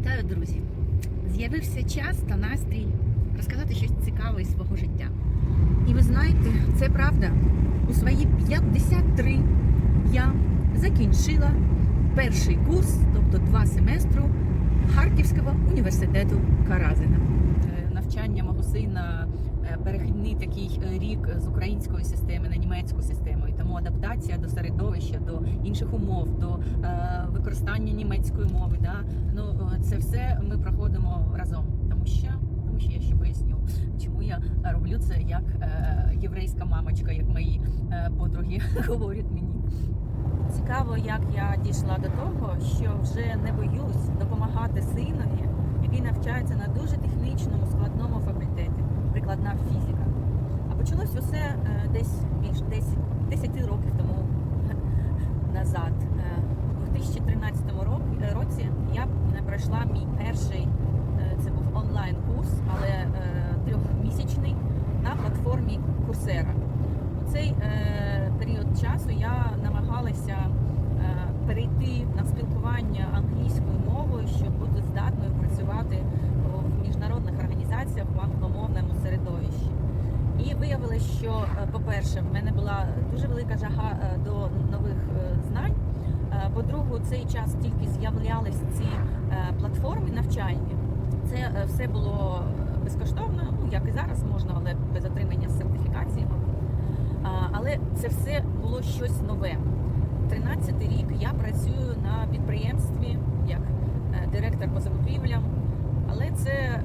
Вітаю, друзі! З'явився час та настрій розказати щось цікаве із свого життя. І ви знаєте, це правда. У свої 53 я закінчила перший курс, тобто два семестру Харківського університету Каразина. Е, Навчання мого сина перехідний такий е, рік з української системи на німецьку систему, і тому адаптація до середовища, до інших умов, до е, використання німецької мови. Да? Ну е, це все ми проходимо разом, тому що що я ще поясню, чому я роблю це як е, єврейська мамочка, як мої е, подруги говорять мені. Цікаво, як я дійшла до того, що вже не боюсь допомагати синові, який навчається на дуже технічному складному факультеті, прикладна фізика. А почалось усе е, десь більш 10, 10 років тому назад. Е, У 2013 е, році я пройшла мій перший, це був онлайн-курс, але трьохмісячний на платформі Coursera. У цей період часу я намагалася перейти на спілкування англійською мовою, щоб бути здатною працювати в міжнародних організаціях в англомовному середовищі. І виявилось, що, е, по-перше, в мене була дуже велика жага е, до нових е, знань. По-друге, у цей час тільки з'являлись ці платформи навчальні. Це все було безкоштовно, ну як і зараз можна, але без отримання сертифікації. Але це все було щось нове. 13-й рік я працюю на підприємстві як директор по закупівлям, але це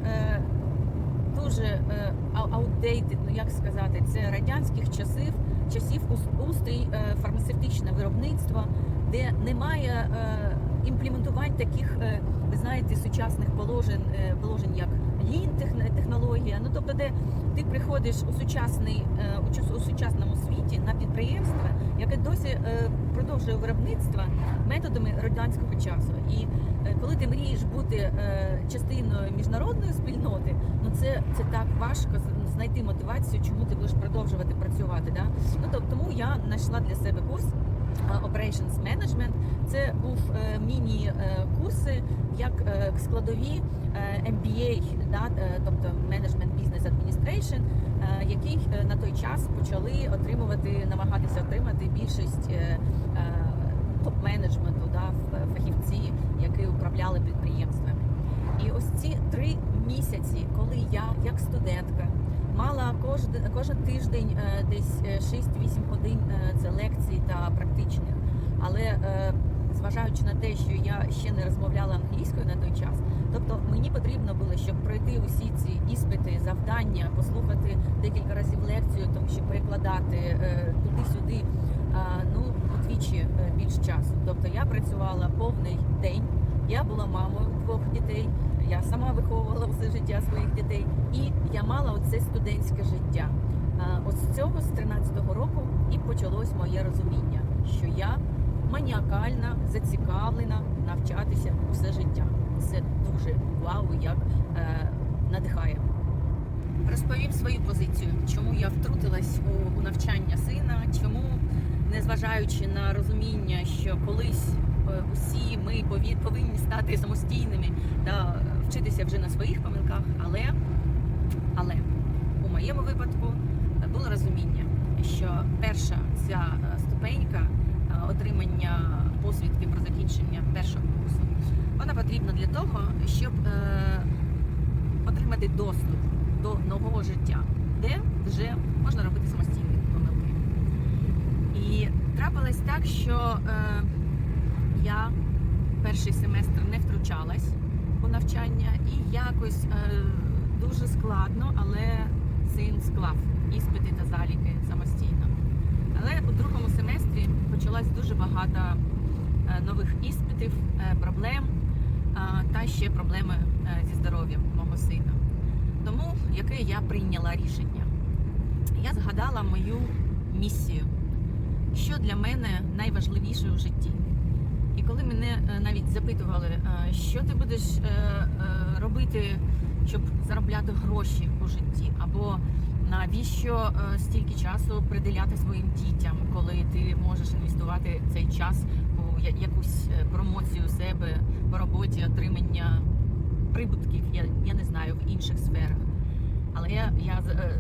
дуже е, outdated, ну як сказати, це радянських часів, часів ус- устрій е, фармацевтичне виробництво, де немає е, імплементувань таких, ви знаєте, сучасних положень, положень як техн- технологія. Ну тобто, де ти приходиш у сучасний е, у час- у сучасному світі на підприємство, яке досі е, продовжує виробництво методами радянського часу. І е, коли ти мрієш бути частиною міжнародної спільноти, ну це, це так важко знайти мотивацію, чому ти будеш продовжувати працювати. Да? Ну тобто, тому я знайшла для себе курс. Operations Management. Це був е, складові е, MBA, да, е, тобто Management Business Administration, е, е, на той час почали отримувати, намагатися отримати більшість е, е, топ-менеджменту, да, фахівці, які управляли підприємствами. І ось ці три місяці, коли я, як студентка, мала кожен, кожен тиждень е, десь е, 6-8 годин е, це лекцій та практичних. Але е, зважаючи на те, що я ще не розмовляла англійською на той час, тобто мені потрібно було, щоб пройти усі ці іспити, завдання, послухати декілька разів лекцію, тому що перекладати е, туди-сюди, ну удвічі е, більш часу. Тобто я працювала повний день. Я була мамою двох дітей. Я сама виховувала все життя своїх дітей, і я мала оце студентське життя. От з цього з 13-го року і почалось моє розуміння, що я маніакальна, зацікавлена навчатися усе життя. Це дуже вау, як е, надихає. Розповім свою позицію, чому я втрутилась у, у навчання сина, чому, незважаючи на розуміння, що колись е, усі ми пові- повинні стати самостійними та вчитися вже на своїх помилках, але, але у моєму випадку було розуміння, що перша ця е, ступенька отримання посвідки про закінчення першого курсу, вона потрібна для того, щоб е, отримати доступ до нового життя, де вже можна робити самостійні помилки. І трапилось так, що е, я перший семестр не втручалась у навчання і якось е, дуже складно, але син склав іспити та заліки самостійно. Але у другому семестрі почалось дуже багато е, нових іспитів, е, проблем е, та ще проблеми зі здоров'ям мого сина. Тому яке я прийняла рішення? Я згадала мою місію, що для мене найважливіше у житті. І коли мене навіть запитували, що ти будеш робити, щоб заробляти гроші у житті, або навіщо е, стільки часу приділяти своїм дітям, коли ти можеш інвестувати цей час у якусь е, промоцію себе по роботі, отримання прибутків, я, я не знаю в інших сферах. Але я, я е,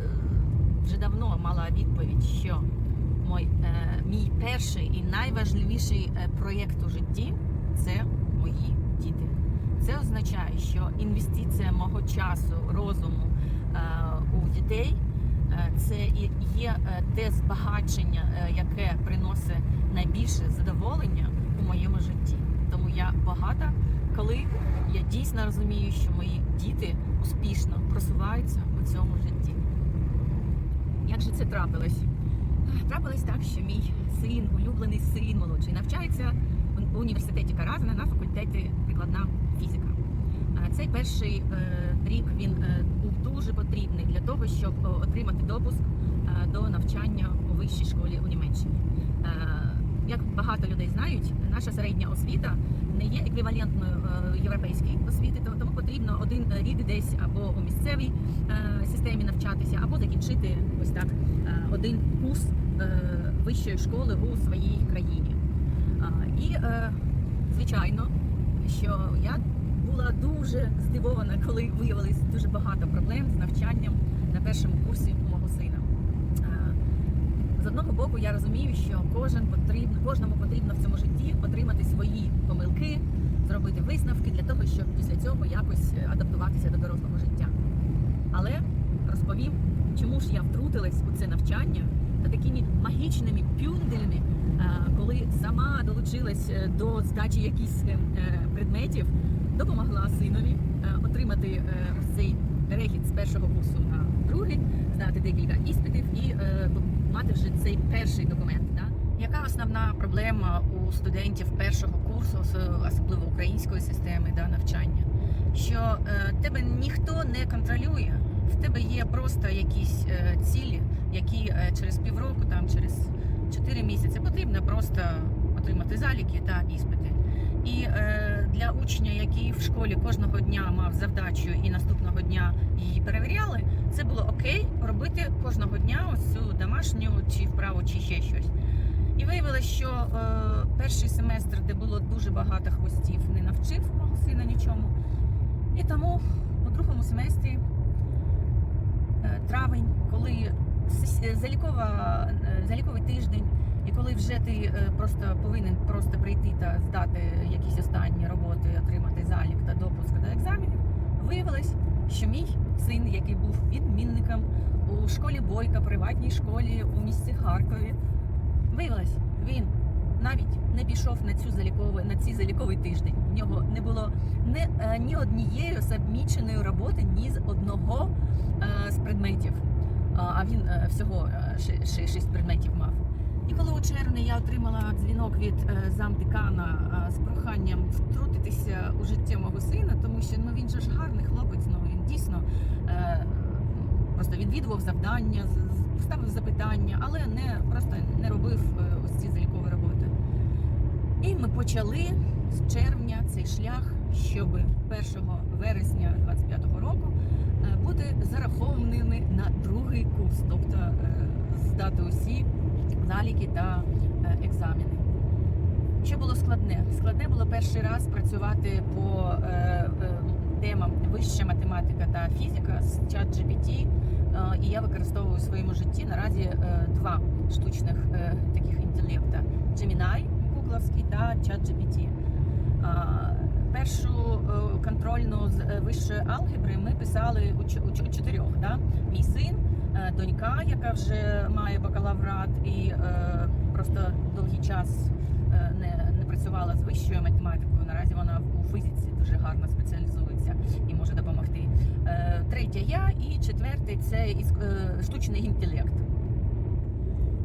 вже давно мала відповідь, що мой, е, мій перший і найважливіший проєкт у житті це мої діти. Це означає, що інвестиція мого часу, розуму у дітей це і є е, те збагачення, е, яке приносить найбільше задоволення у моєму житті. Тому я багата, коли я дійсно розумію, що мої діти успішно просуваються у цьому житті. Як же це трапилось? Трапилось так, що мій син, улюблений син молодший, навчається в університеті Каразина на факультеті прикладна фізика. Е, Цей перший е, рік він е, дуже потрібний для того, щоб е, отримати допуск е, до навчання у вищій школі у Німеччині. Е, Як багато людей знають, наша середня освіта не є еквівалентною європейській освіті, то- тому потрібно один рік десь або у місцевій системі навчатися, або закінчити ось так один курс вищої школи у своїй країні. І звичайно, що я була дуже здивована, коли виявилось дуже багато проблем з навчанням на першому курсі у мого сина. З одного боку, я розумію, що кожен потрібно, кожному потрібно в цьому житті отримати свої помилки, зробити висновки для того, щоб після цього якось адаптуватися до дорослого життя. Але розповім, чому ж я втрутилась у це навчання та такими магічними пюнделями, коли сама долучилась е, до здачі якихось е, е, предметів, допомогла синові е, отримати е, цей перехід з першого курсу на другий, здати декілька іспитів і е, мати вже цей перший документ. Яка основна проблема у студентів першого курсу, особливо української системи да, навчання? Що е, тебе ніхто не контролює, в тебе є просто якісь е, цілі, які е, через півроку, там через 4 місяці потрібно просто отримати заліки та іспити. І е, для учня, який в школі кожного дня мав завдачу і наступного дня її перевіряли, це було окей робити кожного дня ось цю домашню чи вправу, чи ще щось. І виявилося, що е, перший семестр, де було дуже багато хвостів, не навчив мого сина нічому. І тому у другому семестрі е, травень, коли залікова, е, заліковий тиждень, і коли вже ти е, просто повинен просто прийти та здати якісь останні роботи, отримати залік та допуск до екзаменів, виявилось, що мій син, який був відмінником у школі Бойка, приватній школі у місті Харкові, виявилось, він навіть не пішов на цю залікову на цей заліковий тиждень. В нього не було ні, е, ні однієї subміченої роботи, ні з одного е, з предметів. А, він всього шість предметів мав. І коли у червні я отримала дзвінок від е, замдекана е, з проханням втрутитися у життя мого сина, тому що ну він же ж гарний хлопець, ну він дійсно е, просто відвідував завдання, ставив запитання, але не просто не робив ось ці залікові роботи. І ми почали з червня цей шлях, щоб 1 вересня 25-го року бути зарахованими на другий курс, тобто здати усі заліки та е, екзамени. Що було складне? Складне було перший раз працювати по е, е, темам вища математика та фізика з ChatGPT. Е, і я використовую у своєму житті наразі два штучних таких інтелекта: Gemini гугловський та ChatGPT. Першу контрольну з вищої алгебри ми писали у чо- чотирьох. Да? Мій син, донька, яка вже має бакалаврат і е, просто довгий час е, не, не працювала з вищою математикою. Наразі вона у фізиці дуже гарно спеціалізується і може допомогти. Е, Третя я і четвертий це е, штучний інтелект.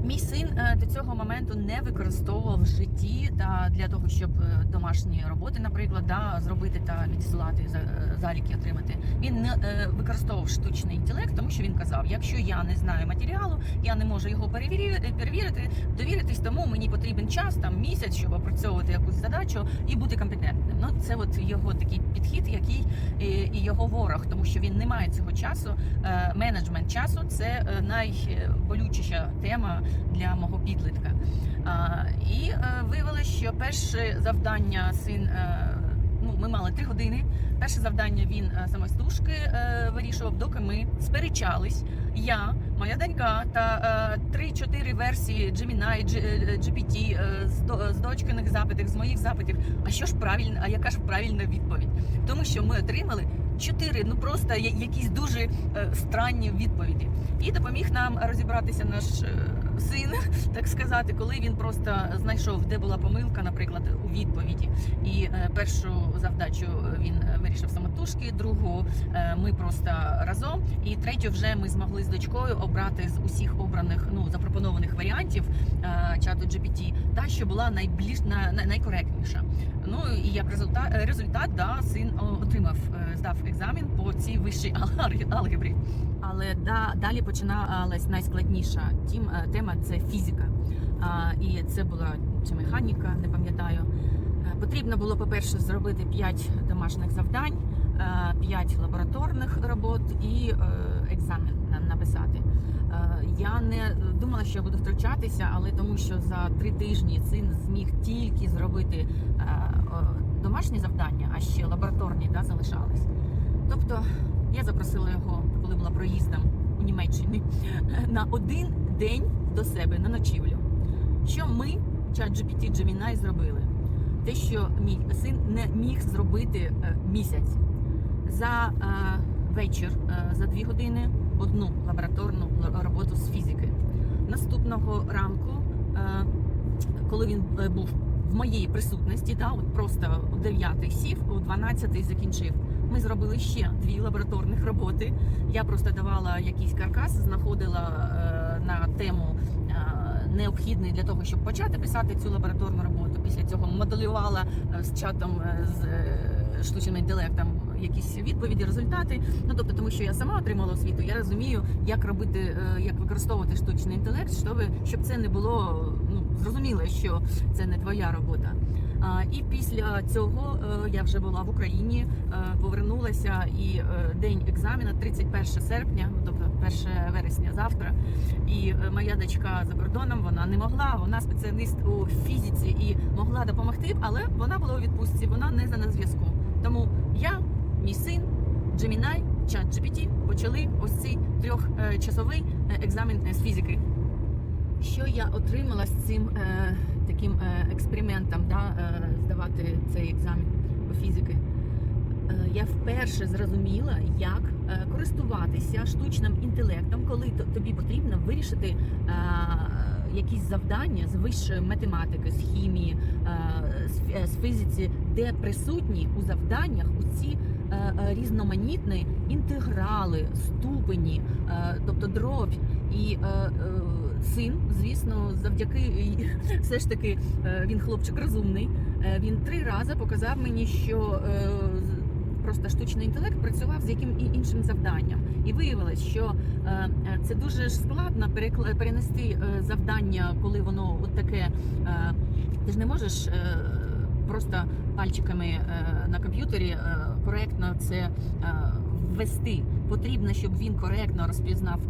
Мій син е, до цього моменту не використовував в житті та для того, щоб е, домашні роботи, наприклад, да, зробити та відсилати за- е, заліки, отримати. Він не використовував штучний інтелект, тому що він казав: якщо я не знаю матеріалу, я не можу його перевірити, довіритись, тому мені потрібен час, там місяць, щоб опрацьовувати якусь задачу і бути компетентним. Ну це от його такий підхід, який і, його ворог, тому що він не має цього часу. Менеджмент часу це найболючіша тема для мого підлітка. І е, виявилося, що перше завдання син е, ну, ми мали три години. Перше завдання він е, самостужки е, вирішував, доки ми сперечались. Я, моя донька та е, три-чотири версії Gemini, е, GPT е, з, з дочкиних запитів, з моїх запитів. А що ж правильно, а яка ж правильна відповідь? Тому що ми отримали чотири, ну просто якісь дуже е, странні відповіді. І допоміг нам розібратися наш е, син, так сказати, коли він просто знайшов, де була помилка, наприклад, у відповіді. І е, першу завдачу він вирішив самотужки, другу е, ми просто разом, і третю вже ми змогли з дочкою обрати з усіх обраних ну запропонованих варіантів е, чату GPT, та що була найбільш на, на- найкоректніша. Ну і як результат, результат да, син отримав, е, здав екзамен по цій вищій ал- алгебрі. Але да, далі починалась найскладніша тім, е, тема це фізика. А, і це була чи механіка, не пам'ятаю. Е, Потрібно було, по-перше, зробити 5 домашніх завдань, 5 лабораторних робот і е, екзамен на- написати. Е, Я не думала, що я буду втручатися, але тому що за три тижні син зміг тільки зробити е, е, домашні завдання, а ще лабораторні да, залишались. Тобто я запросила його, коли була проїздом у Німеччині, на один день до себе на ночівлю. Що ми, чат GPT Gemini, зробили? Те, що мій син не міг зробити е, місяць за е, вечір, е, за дві години, одну лабораторну роботу з фізики. Наступного ранку, е, коли він е, був в моїй присутності, да, от просто о 9 сів, о 12 закінчив. Ми зробили ще дві лабораторних роботи. Я просто давала якийсь каркас, знаходила е, на тему е, необхідний для того, щоб почати писати цю лабораторну роботу. Після цього моделювала е, з чатом е, з е, штучним інтелектом якісь відповіді, результати. Ну тобто, тому що я сама отримала освіту, я розумію, як робити, е, як використовувати штучний інтелект, щоб, щоб це не було ну зрозуміло, що це не твоя робота. А, І після цього е, я вже була в Україні, е, повернулася і е, день екзамена 31 серпня, ну тобто 1 вересня завтра. І моя дочка за кордоном вона не могла. Вона спеціаліст у фізиці і могла допомогти, але вона була у відпустці, вона не за на зв'язку. Тому я, мій син, Gemini, чат GPT почали ось цей трьохчасовий е, екзамен е, з фізики. Що я отримала з цим е, таким е, експериментом, да, е, здавати цей екзамен по фізики? Е, я вперше зрозуміла, як е, користуватися штучним інтелектом, коли тобі потрібно вирішити е, якісь завдання з вищої математики, з хімії, е, з, е, з фізиці, де присутні у завданнях усі е, е, різноманітні інтеграли, ступені, е, тобто дробь і. Син, звісно, завдяки все ж таки він хлопчик розумний. Він три рази показав мені, що просто штучний інтелект працював з яким і іншим завданням, і виявилось, що це дуже складно перенести завдання, коли воно от таке. Ти ж не можеш просто пальчиками е, на комп'ютері е, коректно це е, ввести. Потрібно, щоб він коректно розпізнав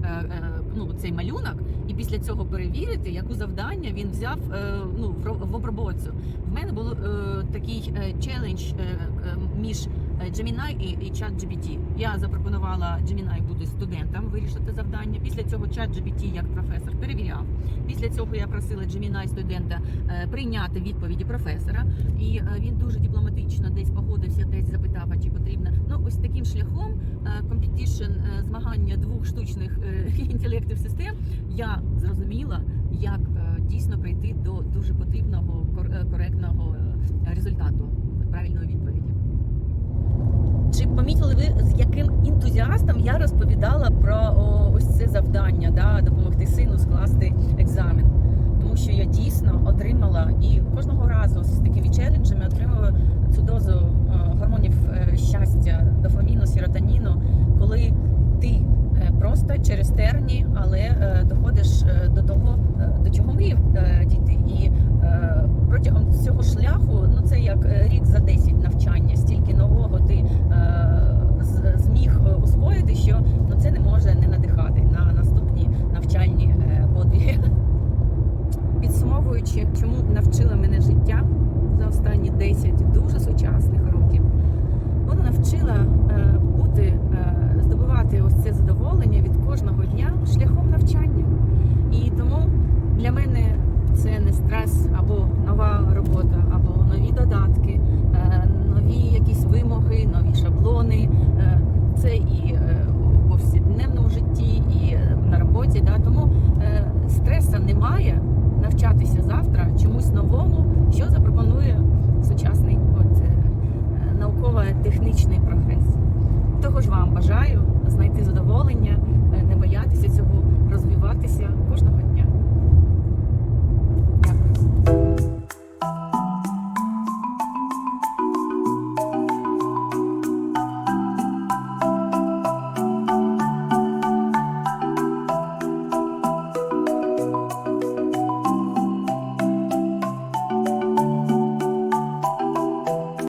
ну, цей малюнок, і після цього перевірити, яку завдання він взяв ну, в ро- в обробоцю. В мене був такий челендж між Gemini і, і ChatGPT. Я запропонувала Gemini бути студентом, вирішити завдання. Після цього ChatGPT як професор перевіряв. Після цього я просила Gemini студента е, прийняти відповіді професора, і е, він дуже дипломатично десь погодився, десь запитав, а чи потрібно. Ну ось таким шляхом компетішн змагання двох штучних е, інтелектів систем. Я зрозуміла, як е, дійсно прийти до дуже потрібного кор- е, коректного е, результату правильної відповіді. Чи помітили ви, з яким ентузіастом я розповідала про о, ось це завдання, да, допомогти сину скласти екзамен? Тому що я дійсно отримала і кожного разу з такими челенджами отримую цю дозу гормонів е, щастя, дофаміну, серотоніну, коли ти е, просто через терні, але е, доходиш також вам бажаю знайти задоволення, е, не боятися цього, розвиватися кожного дня.